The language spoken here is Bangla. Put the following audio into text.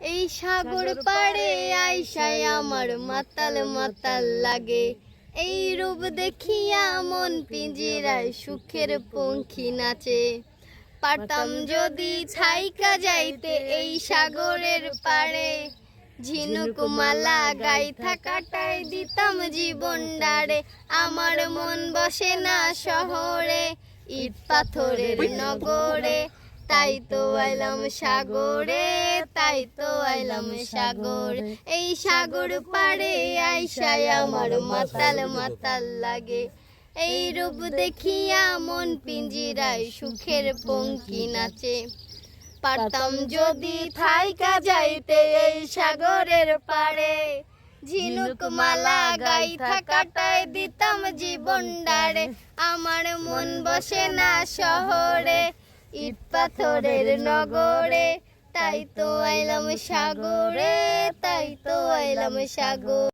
এই সাগর পাড়ে আইসায় আমার মাতাল মাতাল লাগে। এই রূপ দেখিয়া মন পিঞ্জিরায় সুখের পঙ্খী নাচে। পারতাম যদি ছাইকা যাইতে এই সাগরের পাড়ে। ঝিনুক মালা গাইথা কাটাই দিতাম জীবন ডারে আমার মন বসে না শহরে, ইট পাথরের নগরে। তাই তো আইলাম সাগরে, তাই তো আইলাম সাগর। এই সাগর পাড়ে আইসায় আমার মাতাল মাতাল লাগে। এই রূপ দেখিয়া মন পিঞ্জিরায় সুখের পঙ্কি নাচে। পারতাম যদি থাইকা যাইতে এই সাগরের পাড়ে। ঝিনুক মালা গাইথা কাটায় দিতাম জীবন ডারে আমার মন বসে না শহরে। ইট পাথরের নগরে তাই তো আইলাম সাগরে তাই তো আইলাম সাগর।